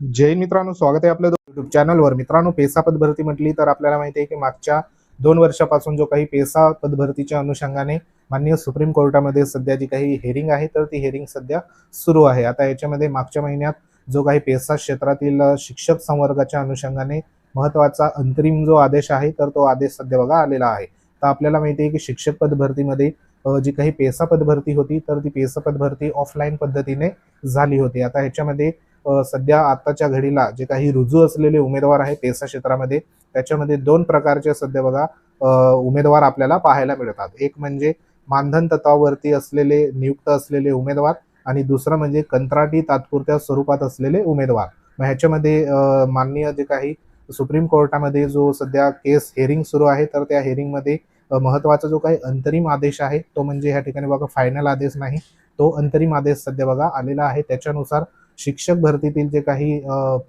जय मित्रांनो स्वागत आहे आपल्या युट्यूब चॅनलवर मित्रांनो पेसा पदभरती म्हटली तर आपल्याला माहिती आहे की मागच्या दोन वर्षापासून जो काही पेसा पदभरतीच्या अनुषंगाने माननीय सुप्रीम कोर्टामध्ये सध्या जी काही हेरिंग आहे तर ती हेरिंग सध्या सुरू आहे. आता याच्यामध्ये मागच्या महिन्यात जो काही पेसा क्षेत्रातील शिक्षक संवर्गाच्या अनुषंगाने महत्त्वाचा अंतरिम जो आदेश आहे तर तो आदेश सध्या बघा आलेला आहे. तर आपल्याला माहिती आहे की शिक्षक पदभरतीमध्ये जी काही पेसा पदभरती होती तर ती पेसा पदभरती ऑफलाईन पद्धतीने झाली होती. आता ह्याच्यामध्ये सध्या आताच्या घडीला जे काही रुजू असलेले उमेदवार आहे पेसा क्षेत्रामध्ये त्याच्यामध्ये दोन प्रकारचे सध्या बघा उमेदवार आपल्याला पाहायला मिळतात. एक म्हणजे मानधन तत्वावरती असलेले नियुक्त असलेले उमेदवार आणि दुसरं म्हणजे कंत्राटी तात्पुरत्या स्वरूपात असलेले उमेदवार. मग ह्याच्यामध्ये माननीय जे काही सुप्रीम कोर्टामध्ये जो सध्या केस हेरिंग सुरू आहे तर त्या हेरिंगमध्ये महत्त्वाचा जो काही अंतरिम आदेश आहे तो म्हणजे ह्या ठिकाणी बघा फायनल आदेश नाही तो अंतरिम आदेश सध्या बघा आलेला आहे. त्याच्यानुसार शिक्षक भरतीतील जे काही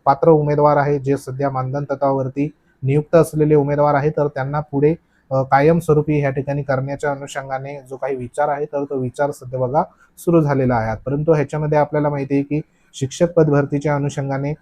पात्र उमेदवार आहे जे सध्या मानधन तत्वावरती नियुक्त असलेले उमेदवार आहेत तर त्यांना पुढे कायमस्वरूपी ह्या ठिकाणी करण्याच्या अनुषंगाने जो काही विचार आहे तर तो विचार सध्या बघा सुरू झालेला आहे. परंतु ह्याच्यामध्ये आपल्याला माहिती आहे की शिक्षक पद भरतीच्या अनुषंगाने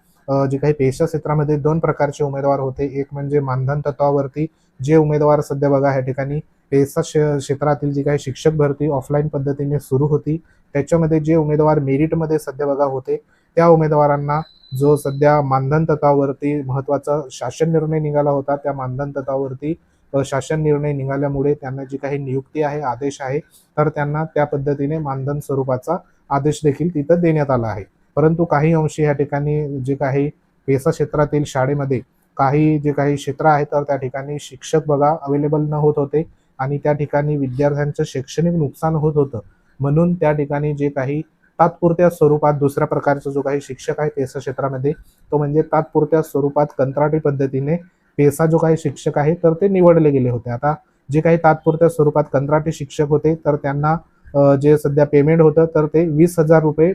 जे काही पेशा क्षेत्रामध्ये दोन प्रकारचे उमेदवार होते. एक म्हणजे मानधन तत्वावरती जे उमेदवार सध्या बघा ह्या ठिकाणी पेसा क्षेत्रातील जी काही शिक्षक भरती ऑफलाईन पद्धतीने सुरू होती त्याच्यामध्ये जे उमेदवार मेरिटमध्ये सध्या बघा होते त्या उमेदवारांना जो सध्या मानधन तत्वावरती महत्त्वाचा शासन निर्णय निघाला होता त्या मानधन तत्वावरती शासन निर्णय निघाल्यामुळे त्यांना जी काही नियुक्ती आहे आदेश आहे तर त्यांना त्या पद्धतीने मानधन स्वरूपाचा आदेश देखील तिथं देण्यात आला आहे. परंतु काही अंशी या ठिकाणी जे काही पेसा क्षेत्रातील शाळेमध्ये काही जे काही क्षेत्र आहे तर त्या ठिकाणी शिक्षक बघा अवेलेबल न होत होते आणि त्या ठिकाणी विद्यार्थ्यांचं शैक्षणिक नुकसान होत होतं. म्हणून त्या ठिकाणी जे काही तात्पुरत्या स्वरूपात दुसऱ्या प्रकारचा जो काही शिक्षक आहे पेसा क्षेत्रामध्ये तो म्हणजे तात्पुरत्या स्वरूपात कंत्राटी पद्धतीने पेसा जो काही शिक्षक आहे तर ते निवडले गेले होते. आता जे काही तात्पुरत्या स्वरूपात कंत्राटी शिक्षक होते तर त्यांना जे सध्या पेमेंट होतं तर ते वीस हजार रुपये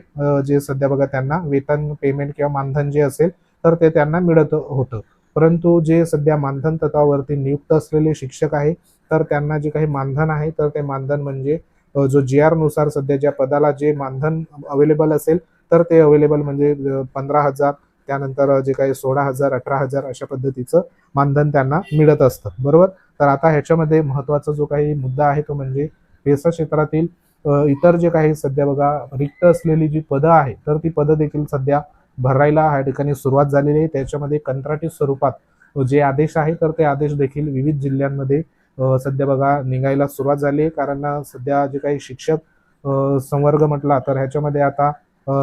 जे सध्या बघा त्यांना वेतन पेमेंट किंवा मानधन जे असेल तर ते त्यांना मिळत होतं. परंतु जे सध्या मानधन तत्वावरती नियुक्त असलेले शिक्षक आहे तर त्यांना जे काही मानधन आहे तर ते मानधन म्हणजे जो जी आरनुसार सध्या ज्या पदाला जे मानधन अवेलेबल असेल तर ते अवेलेबल म्हणजे पंधरा हजार त्यानंतर जे काही सोळा हजार अठरा हजार अशा पद्धतीचं मानधन त्यांना मिळत असतं. बरोबर? तर आता ह्याच्यामध्ये महत्त्वाचा जो काही मुद्दा आहे तो म्हणजे पेसा क्षेत्रातील इतर जे काही सध्या बघा रिक्त असलेली जी पदं आहे तर ती पदं देखील सध्या भरायला ह्या ठिकाणी सुरुवात झालेली आहे. त्याच्यामध्ये कंत्राटी स्वरूपात जे आदेश आहे तर ते आदेश देखील विविध जिल्ह्यांमध्ये सध्या बघा निघायला सुरुवात झाली आहे. कारण सध्या जे काही शिक्षक संवर्ग म्हटला तर ह्याच्यामध्ये आता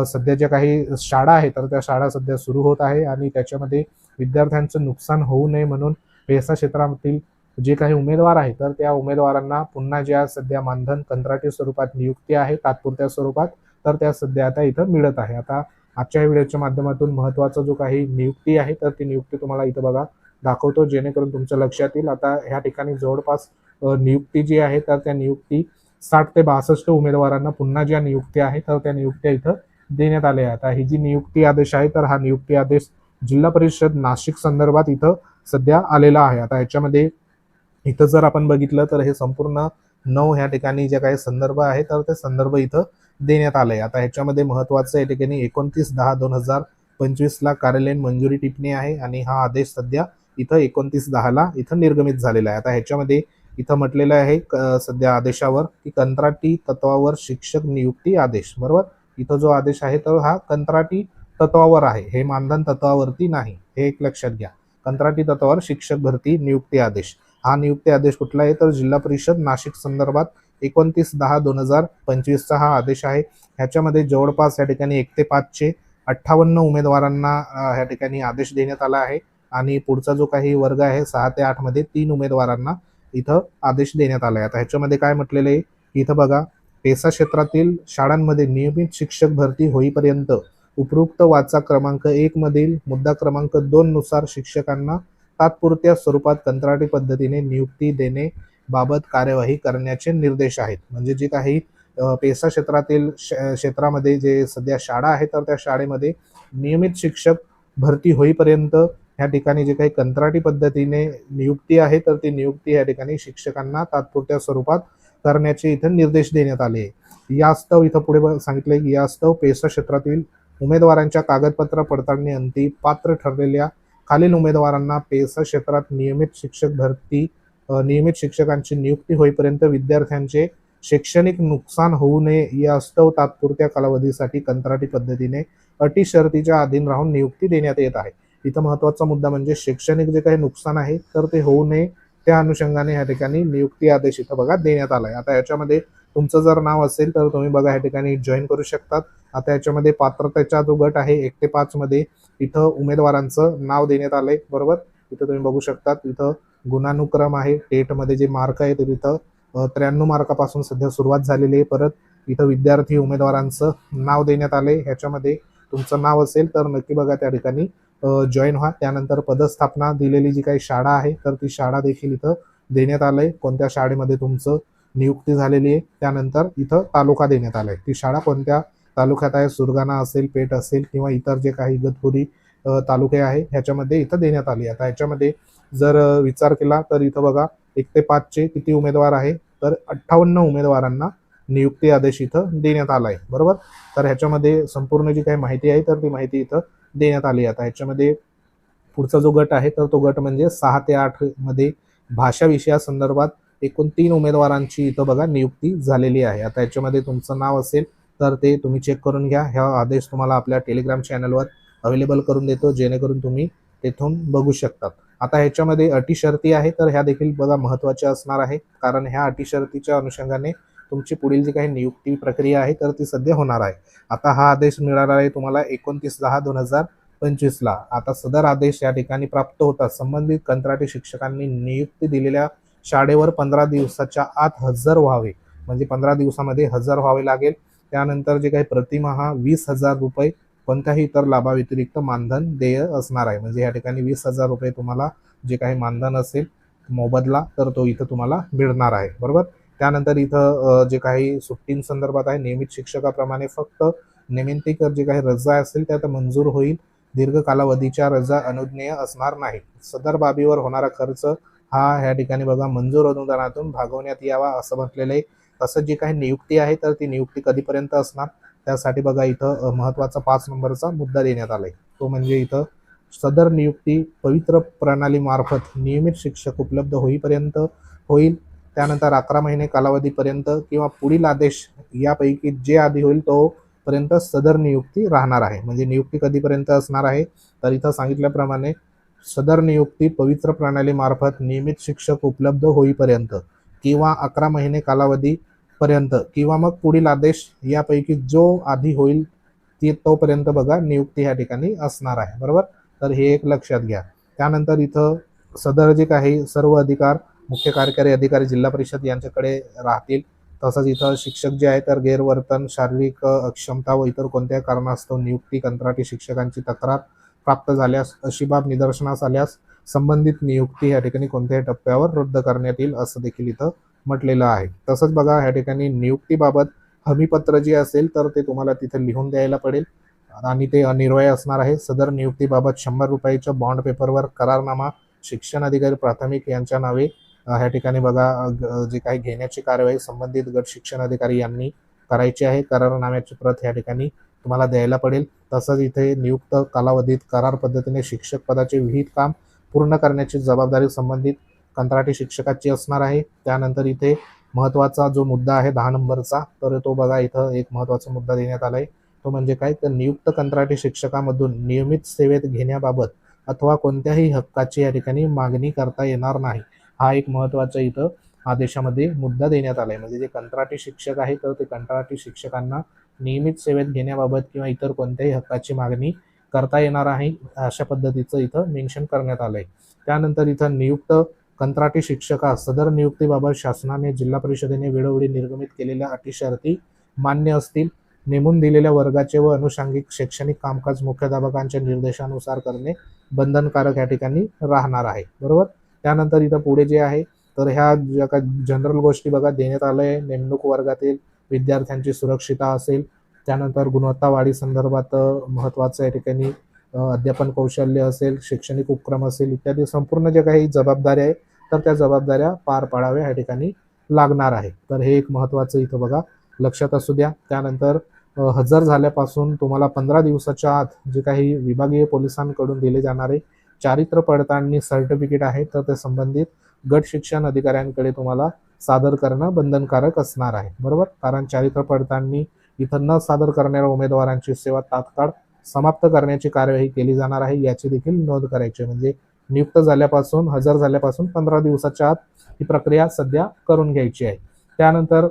सध्या ज्या काही शाळा आहेत तर त्या शाळा सध्या सुरू होत आहे आणि त्याच्यामध्ये विद्यार्थ्यांचं नुकसान होऊ नये म्हणून पेसा क्षेत्रातील जे काही उमेदवार आहेत तर त्या उमेदवारांना पुन्हा ज्या सध्या मानधन कंत्राटी स्वरूपात नियुक्ती आहे तात्पुरत्या स्वरूपात तर त्या सध्या आता इथं मिळत आहे. आता आजच्या व्हिडिओच्या माध्यमातून महत्त्वाचा जो काही नियुक्ती आहे तर ती नियुक्ती तुम्हाला इथं बघा दाखवतो जेणेकरून तुमच्या लक्षात येईल. आता ह्या ठिकाणी जवळपास नियुक्ती जी आहे तर त्या नियुक्ती साठ ते बासष्ट उमेदवारांना पुन्हा ज्या नियुक्त्या आहेत तर त्या नियुक्त्या इथं देण्यात आल्या आहे आता ही जी नियुक्ती आदेश आहे तर हा नियुक्ती आदेश जिल्हा परिषद नाशिक संदर्भात इथं सध्या आलेला आहे. आता याच्यामध्ये इथं जर आपण बघितलं तर हे संपूर्ण नऊ ह्या ठिकाणी जे काही संदर्भ आहे तर ते संदर्भ इथं देण्यात आले आता ह्याच्यामध्ये महत्वाचं या ठिकाणी एकोणतीस दहा दोन हजार पंचवीसला कार्यालयीन मंजुरी टिप्पणी आहे आणि हा आदेश सध्या इथं एकोणतीस दहाला इथं निर्गमित झालेला आहे. आता ह्याच्यामध्ये इथं म्हटलेलं आहे क- सध्या आदेशावर की कंत्राटी तत्वावर शिक्षक नियुक्ती आदेश. बरोबर? इथं जो आदेश आहे तर हा कंत्राटी तत्वावर आहे. हे मानधन तत्वावरती नाही. हे एक लक्षात घ्या. कंत्राटी तत्वावर शिक्षक भरती नियुक्ती आदेश. हा नियुक्ती आदेश कुठला आहे? तर जिल्हा परिषद नाशिक संदर्भात एकोणतीस दहा दोन हजार पंचवीसचा हा आदेश आहे. ह्याच्यामध्ये जवळपास या ठिकाणी एक ते पाचशे अठ्ठावन्न उमेदवारांना ह्या ठिकाणी आदेश देण्यात आला आहे. आणि पुढचा जो काही वर्ग आहे सहा ते आठमध्ये तीन उमेदवारांना इथं आदेश देण्यात आला आहे. आता ह्याच्यामध्ये काय म्हटलेलं आहे? इथं बघा पेसा क्षेत्रातील शाळांमध्ये नियमित शिक्षक भरती होईपर्यंत उपरोक्त वाचा क्रमांक एक मधील मुद्दा क्रमांक दोन नुसार शिक्षकांना तात्पुरत्या स्वरूपात कंत्राटी पद्धतीने नियुक्ती देणे बाबत कार्यवाही करण्याचे निर्देश आहेत. म्हणजे जे काही पेसा क्षेत्रातील श- क्षेत्रामध्ये जे सध्या शाळा आहे तर त्या शाळेमध्ये नियमित शिक्षक भरती होईपर्यंत ह्या ठिकाणी जे काही कंत्राटी पद्धतीने नियुक्ती आहे तर ती नियुक्ती या ठिकाणी शिक्षकांना तात्पुरत्या स्वरूपात करण्याचे इथं निर्देश देण्यात आले. यास्तव इथं पुढे सांगितले की यास्तव पेसा क्षेत्रातील उमेदवारांच्या कागदपत्र पडताळणी अंती पात्र ठरलेल्या खालील उमेदवारांना पेसा क्षेत्रात नियमित शिक्षक भरती नियमित शिक्षकांची नियुक्ती होईपर्यंत विद्यार्थ्यांचे शैक्षणिक नुकसान होऊ नये यास्तव तात्पुरत्या कालावधीसाठी कंत्राटी पद्धतीने अटी शर्तीच्या अधीन राहून नियुक्ती देण्यात येत आहे. इथं महत्त्वाचा मुद्दा म्हणजे शैक्षणिक जे काही नुकसान आहे तर ते होऊ नये. त्या अनुषंगाने या ठिकाणी नियुक्ती आदेश इथं बघा देण्यात आलाय. आता याच्यामध्ये तुमचं जर नाव असेल तर तुम्ही बघा या ठिकाणी जॉईन करू शकतात. आता याच्यामध्ये पात्रतेचा जो गट आहे एक ते पाच मध्ये इथं उमेदवारांचं नाव देण्यात आलंय. बरोबर? इथं तुम्ही बघू शकतात. इथं गुणानुक्रम आहे. टेटमध्ये जे मार्क आहे ते तिथं त्र्याण्णव मार्कापासून सध्या सुरुवात झालेली आहे. परत इथं विद्यार्थी उमेदवारांचं नाव देण्यात आले ह्याच्यामध्ये तुमचं नाव असेल तर नक्की बघा त्या ठिकाणी जॉईन व्हा. त्यानंतर पदस्थापना दिलेली जी काही शाळा आहे तर ती शाळा देखील इथं देण्यात आलंय. कोणत्या शाळेमध्ये तुमचं नियुक्ती झालेली आहे त्यानंतर इथं तालुका देण्यात आलाय. ती शाळा कोणत्या तालुक्यात आहे सुरगाणा असेल पेठ असेल किंवा इतर जे काही इगतपुरी तालुके आहे ह्याच्यामध्ये इथं देण्यात आली आता ह्याच्यामध्ये जर विचार केला तर इथं बघा एक ते पाचचे किती उमेदवार आहे तर अठ्ठावन्न उमेदवारांना नियुक्ती आदेश इथं देण्यात आला आहे बरोबर? तर ह्याच्यामध्ये संपूर्ण जी काही माहिती आहे तर ती माहिती इथं देण्यात आली आहे. आता ह्याच्यामध्ये पुढचा जो गट आहे तर तो गट म्हणजे सहा ते आठमध्ये भाषा विषयासंदर्भात एकूण तीन उमेदवारांची इथं बघा नियुक्ती झालेली आहे. आता याच्यामध्ये तुमचं नाव असेल तर ते तुम्ही चेक करून घ्या. ह्या आदेश तुम्हाला आपल्या टेलिग्राम चॅनलवर अवेलेबल करून देतो जेणेकरून तुम्ही तेथून बघू शकतात. आता ह्याच्यामध्ये अटी शर्ती आहे तर ह्या देखील बघा महत्त्वाच्या असणार आहे कारण ह्या अटी शर्तीच्या अनुषंगाने तुमची पुढील जी काही नियुक्ती प्रक्रिया आहे तर ती सध्या होणार आहे. आता हा आदेश मिळाला आहे तुम्हाला एकोणतीस दहा दोन हजार पंचवीसला आता सदर आदेश या ठिकाणी प्राप्त होतात. संबंधित कंत्राटी शिक्षकांनी नियुक्ती दिलेल्या शाळेवर पंधरा दिवसाच्या आत हजर व्हावे. म्हणजे पंधरा दिवसामध्ये हजर व्हावे लागेल. त्यानंतर जे काही प्रतिमहा वीस हजार रुपये कोणत्याही इतर लाभाव्यतिरिक्त मानधन देय असणार आहे. म्हणजे या ठिकाणी वीस हजार रुपये तुम्हाला जे काही मानधन असेल मोबदला तर तो इथं तुम्हाला मिळणार आहे. बरोबर? त्यानंतर इथं जे काही सुट्टींसंदर्भात आहे नियमित शिक्षकाप्रमाणे फक्त नेमिंतीकर जे काही रजा असेल त्या मंजूर होईल. दीर्घ कालावधीच्या रजा अनुज्ञेय असणार नाही. सदर बाबीवर होणारा खर्च हा या ठिकाणी बघा मंजूर अनुदानातून भागवण्यात यावा असं म्हटलेलं आहे. तसंच जी काही नियुक्ती आहे तर ती नियुक्ती कधीपर्यंत असणार? त्यासाठी बघा इथं महत्त्वाचा महत्त्वाचा पाच नंबरचा मुद्दा देण्यात आलाय. तो म्हणजे इथं सदर नियुक्ती पवित्र प्रणालीमार्फत नियमित शिक्षक उपलब्ध होईपर्यंत होईल. त्यानंतर अकरा महिने कालावधीपर्यंत किंवा पुढील आदेश यापैकी जे आधी होईल तो पर्यंत सदर नियुक्ती राहणार आहे. म्हणजे नियुक्ती कधीपर्यंत असणार आहे? तर इथं सांगितल्याप्रमाणे सदर नियुक्ती पवित्र प्रणालीमार्फत नियमित शिक्षक उपलब्ध होईपर्यंत किंवा अकरा महिने कालावधीपर्यंत किंवा मग पुढील आदेश यापैकी जो आधी होईल ती तोपर्यंत बघा नियुक्ती ह्या ठिकाणी असणार आहे. बरोबर? तर हे एक लक्षात घ्या. त्यानंतर इथं सदर जे काही सर्व अधिकार मुख्य कार्यकारी अधिकारी जिल्हा परिषद यांच्याकडे राहतील. तसंच इथं शिक्षक जे आहे तर गैरवर्तन शारीरिक अक्षमता व इतर कोणत्याही कारणास्तव नियुक्ती कंत्राटी शिक्षकांची तक्रार प्राप्त झाल्यास अशी बाब निदर्शनास आल्यास संबंधित नियुक्ती या ठिकाणी कोणत्याही टप्प्यावर रद्द करण्यात येईल असं देखील इथं म्हटलेलं आहे. तसंच बघा ह्या ठिकाणी नियुक्तीबाबत हमीपत्र जे असेल तर ते तुम्हाला तिथे लिहून द्यायला पडेल. आणि ते अनिर्वय असणार आहे. सदर नियुक्तीबाबत शंभर रुपयाच्या बॉन्ड पेपरवर करारनामा शिक्षण अधिकारी प्राथमिक यांच्या नावे ह्या ठिकाणी बघा जे काही घेण्याची कार्यवाही संबंधित गट शिक्षण अधिकारी यांनी करायची आहे. करारनाम्याची प्रत ह्या ठिकाणी तुम्हाला द्यायला पडेल. तसंच इथे नियुक्त कालावधीत करार पद्धतीने शिक्षक पदाचे विहित काम पूर्ण करण्याची जबाबदारी संबंधित कंत्राटी शिक्षकाची असणार आहे. त्यानंतर इथे महत्त्वाचा जो मुद्दा आहे दहा नंबरचा तर तो बघा इथं एक महत्त्वाचा मुद्दा देण्यात आला आहे तो म्हणजे काय? तर नियुक्त कंत्राटी शिक्षकामधून नियमित सेवेत घेण्याबाबत अथवा कोणत्याही हक्काची या ठिकाणी मागणी करता येणार नाही. हा एक महत्त्वाचा इथं आदेशामध्ये मुद्दा देण्यात आला आहे म्हणजे जे कंत्राटी शिक्षक आहे तर ते कंत्राटी शिक्षकांना नियमित सेवेत घेण्याबाबत किंवा इतर कोणत्याही हक्काची मागणी करता येणार आहे अशा पद्धतीचं इथं मेन्शन करण्यात आलं आहे त्यानंतर इथं नियुक्त कंत्राटी शिक्षकास सदर नियुक्तीबाबत शासनाने जिल्हा परिषदेने वेळोवेळी निर्गमित केलेल्या अटी शर्ती मान्य असतील. नेमून दिलेल्या वर्गाचे व अनुषंगिक शैक्षणिक कामकाज मुख्याध्यापकांच्या निर्देशानुसार करणे बंधनकारक या ठिकाणी राहणार आहे. बरोबर? त्यानंतर इथं पुढे जे आहे तर ह्या ज्या का जनरल गोष्टी बघा देण्यात आलं आहे नेमणूक वर्गातील विद्यार्थ्यांची सुरक्षिता असेल. त्यानंतर गुणवत्ता वाढी संदर्भात महत्त्वाचं या ठिकाणी अध्यापन कौशल्य असेल शैक्षणिक उपक्रम असेल इत्यादी संपूर्ण ज्या काही जबाबदाऱ्या आहे तर त्या जबाबदाऱ्या पार पाडाव्या या ठिकाणी लागणार आहे. तर हे एक महत्त्वाचं इथं बघा लक्षात असू द्या. त्यानंतर हजर झाल्यापासून तुम्हाला पंधरा दिवसाच्या आत जे काही विभागीय पोलिसांकडून दिले जाणारे चारित्र्य पडताळणी सर्टिफिकेट आहे तर ते संबंधित गट शिक्षण अधिकाऱ्यांकडे तुम्हाला सादर करणं बंधनकारक असणार आहे. बरोबर? कारण चारित्र्य पडताळणी इथं न सादर करणाऱ्या उमेदवारांची सेवा तात्काळ समाप्त करण्याची कार्यवाही केली जाणार आहे याची देखील नोंद करायची आहे. म्हणजे नियुक्त झाल्यापासून हजर झाल्यापासून पंधरा दिवसाच्या आत ही प्रक्रिया सध्या करून घ्यायची आहे. त्यानंतर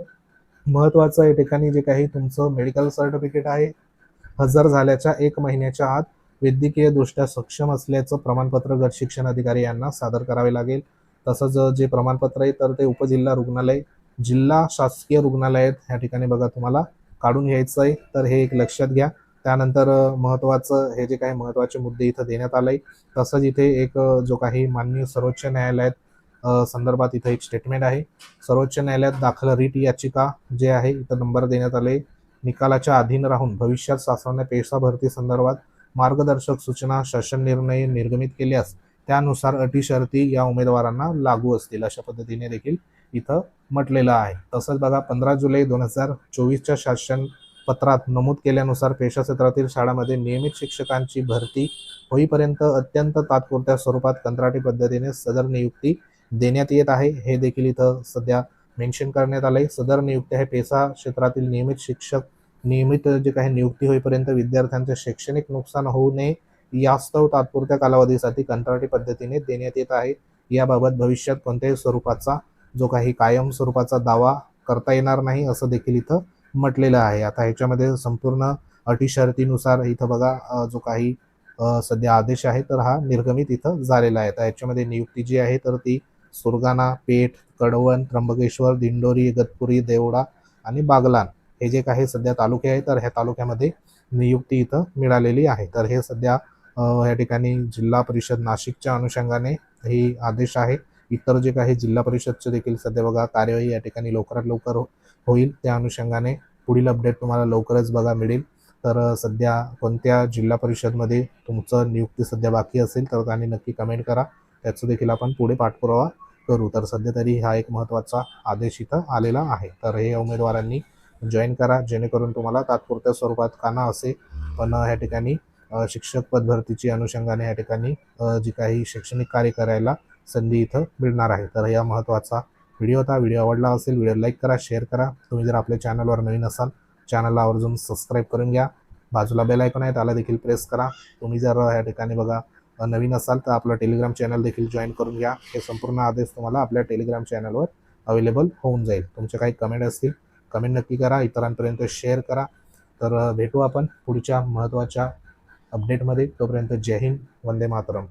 महत्त्वाचं या ठिकाणी जे काही तुमचं मेडिकल सर्टिफिकेट आहे हजर झाल्याच्या एक महिन्याच्या आत वैद्यकीय दृष्ट्या सक्षम असल्याचं प्रमाणपत्र गट शिक्षण अधिकारी यांना सादर करावे लागेल. तसंच जे प्रमाणपत्र आहे तर ते उपजिल्हा रुग्णालय जिल्हा शासकीय रुग्णालयात ह्या ठिकाणी बघा तुम्हाला काढून घ्यायचं आहे. तर हे एक लक्षात घ्या. त्यानंतर महत्त्वाचं हे जे काही महत्त्वाचे मुद्दे इथं देण्यात आले तसंच इथे एक जो काही माननीय सर्वोच्च न्यायालयात संदर्भात इथं एक स्टेटमेंट आहे. सर्वोच्च न्यायालयात दाखल रीट याचिका जे आहे इथं नंबर देण्यात आले निकालाच्या अधीन राहून भविष्यात शासनाने पेशा भरती संदर्भात मार्गदर्शक सूचना शासन निर्णय निर्गमित केल्यास त्यानुसार अटी शर्ती या उमेदवारांना लागू असतील अशा पद्धतीने देखील इथं म्हटलेलं आहे. तसंच बघा पंधरा जुलै दोन हजार चोवीसच्या शासन पत्रात नमूद केल्यानुसार पेशा क्षेत्रातील शाळांमध्ये नियमित शिक्षकांची भरती होईपर्यंत अत्यंत तात्पुरत्या स्वरूपात कंत्राटी पद्धतीने सदर नियुक्ती देण्यात येत आहे. हे देखील इथं सध्या मेन्शन करण्यात आलंय. सदर नियुक्ती हे पेसा क्षेत्रातील नियमित शिक्षक नियमित जे काही नियुक्ती होईपर्यंत विद्यार्थ्यांचे शैक्षणिक नुकसान होऊ नये यास्तव तात्पुरत्या कालावधीसाठी कंत्राटी पद्धतीने देण्यात येत आहे. याबाबत भविष्यात कोणत्याही स्वरूपाचा जो काही कायम स्वरूपाचा दावा करता येणार नाही असं देखील इथं म्हटलेलं आहे. आता ह्याच्यामध्ये संपूर्ण अटी शर्तीनुसार इथं बघा जो काही सध्या आदेश आहे तर हा निर्गमित इथं झालेला आहे. तर ह्याच्यामध्ये नियुक्ती जी आहे तर ती सुरगाणा पेठ कडवण त्र्यंबकेश्वर दिंडोरी इगतपुरी देवडा आणि बागलान हे जे काही सध्या तालुके आहे तर ह्या तालुक्यामध्ये नियुक्ती इथं मिळालेली आहे. तर हे सध्या या ठिकाणी जिल्हा परिषद नाशिकच्या अनुषंगाने ही आदेश आहे. इतर जे काही जिल्हा परिषदचे देखील सध्या बघा कार्यवाही या ठिकाणी लवकरात लवकर हो, होईल. त्या अनुषंगाने पुढील अपडेट तुम्हाला लवकरच बघा मिळेल. तर सध्या कोणत्या जिल्हा परिषदमध्ये तुमचं नियुक्ती सध्या बाकी असेल तर त्यांनी नक्की कमेंट करा. त्याचं देखील आपण पुढे पाठपुरावा करू. तर सध्या तरी हा एक महत्त्वाचा आदेश इथं आलेला आहे. तर हे उमेदवारांनी जॉईन करा जेणेकरून तुम्हाला तात्पुरत्या स्वरूपात काना असे पण ह्या ठिकाणी शिक्षक पद भरतीची अनुषंगाने या ठिकाणी जी काही शैक्षणिक कार्य करायला संधी इथं मिळणार आहे. तर या महत्त्वाचा व्हिडिओ होता. व्हिडिओ आवडला असेल व्हिडिओ लाईक करा शेअर करा. तुम्ही जर आपल्या चॅनलवर नवीन असाल चॅनलला आवर्जून सबस्क्राईब करून घ्या. बाजूला बेल ऐकून आहे त्याला देखील प्रेस करा. तुम्ही जर या ठिकाणी बघा नवीन असाल तर आपलं टेलिग्राम चॅनल देखील जॉईन करून घ्या. हे संपूर्ण आदेश तुम्हाला आपल्या टेलिग्राम चॅनलवर अवेलेबल होऊन जाईल. तुमचे काही कमेंट असतील कमेंट नक्की करा. इतरांपर्यंत शेअर करा. तर भेटू आपण पुढच्या महत्त्वाच्या अपडेटमध्ये तोपर्यंत जय हिंद. वंदे मातरम.